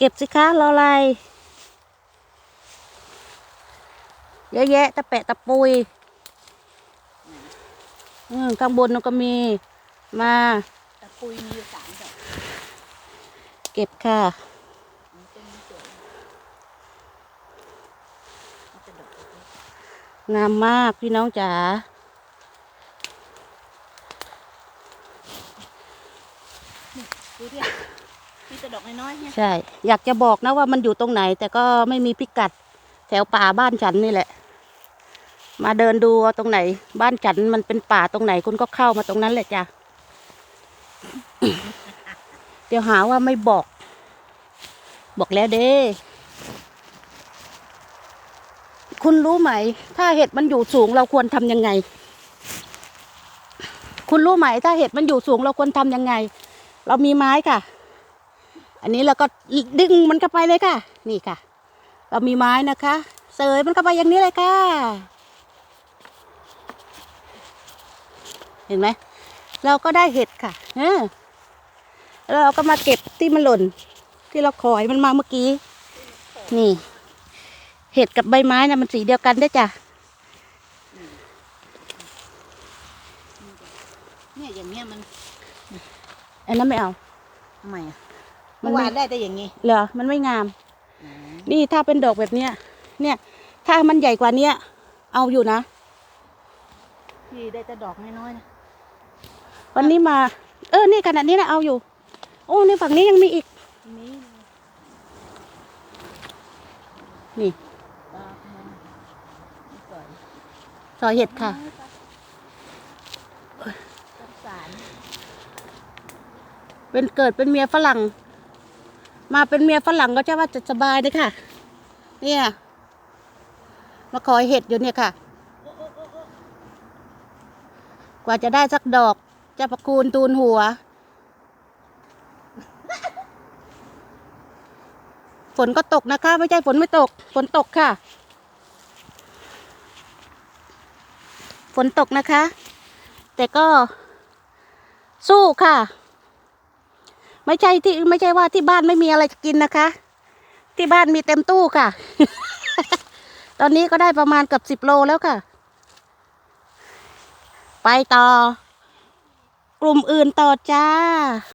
เก็บสิคะรออะไรเยอะแยะตะแปะตะปุยอืมข้างบนก็มีมาตะปุยมีอยู่สามดอกเก็บค่ะงามมากพี่น้องจ๋าดูดิ มีแต่ดอกน้อยๆเนี่ยใช่ อยากจะบอกนะว่ามันอยู่ตรงไหน แต่ก็ไม่มีพิกัด แถวป่าบ้านฉันนี่แหละ มาเดินดูเอาตรงไหน บ้านฉันมันเป็นป่าตรงไหนคุณก็เข้ามาตรงนั้นแหละจ้ะ เดี๋ยวหาว่าไม่บอก บอกแล้วเด้ คุณรู้ไหม ถ้าเห็ดมันอยู่สูงเราควรทำยังไง คุณรู้ไหม ถ้าเห็ดมันอยู่สูงเราควรทำยังไง เรามีไม้ค่ะ อันนี้เราก็ดึงมันเข้าไปเลยค่ะ นี่ค่ะ เรามีไม้นะคะ เสยมันเข้าไปอย่างนี้เลยค่ะ เห็นไหม เราก็ได้เห็ดค่ะเออแล้วเราก็มาเก็บที่มันหล่น ที่เราขอยมันมาเมื่อกี้ นี่ เห็ดกับใบไม้นะมันสีเดียวกันได้อจ้ะเนี่ยอย่างเงี้ยมันอันนั้นไม่เอาทำไมอะ มัเมื่นอไม่วานได้แต่อย่างงี้เหรอมันไม่งาม นี่ถ้าเป็นดอกแบบเนี้ย เนี่ย ถ้ามันใหญ่กว่าเนี้ยเอาอยู่นะพี่ได้แต่ดอกน้อยๆนะวันนี้มา เออนี่ขนาดนี้นะเอาอยู่ โอ้นี่ฝั่งนี้ยังมีอีกนี่นี่ดอกมันสวยซอยเห็ดค่ะสงสารเป็นเกิดเป็นเมียฝรั่ง มาเป็นเมียฝรั่งก็จะว่าจะสบายเลยค่ะ เนี่ย มาขอยเห็ดอยู่เนี่ยค่ะ กว่าจะได้สักดอกจะประคูณตูนหัว ฝนก็ตกนะคะ ไม่ใช่ฝนไม่ตก ฝนตกค่ะ ฝนตกนะคะ แต่ก็สู้ค่ะ ไม่ใช่ที่ไม่ใช่ว่าที่บ้านไม่มีอะไรจะกินนะคะ ที่บ้านมีเต็มตู้ค่ะ ตอนนี้ก็ได้ประมาณเกือบสิบโลแล้วค่ะ ไปต่อ กลุ่มอื่นต่อจ้า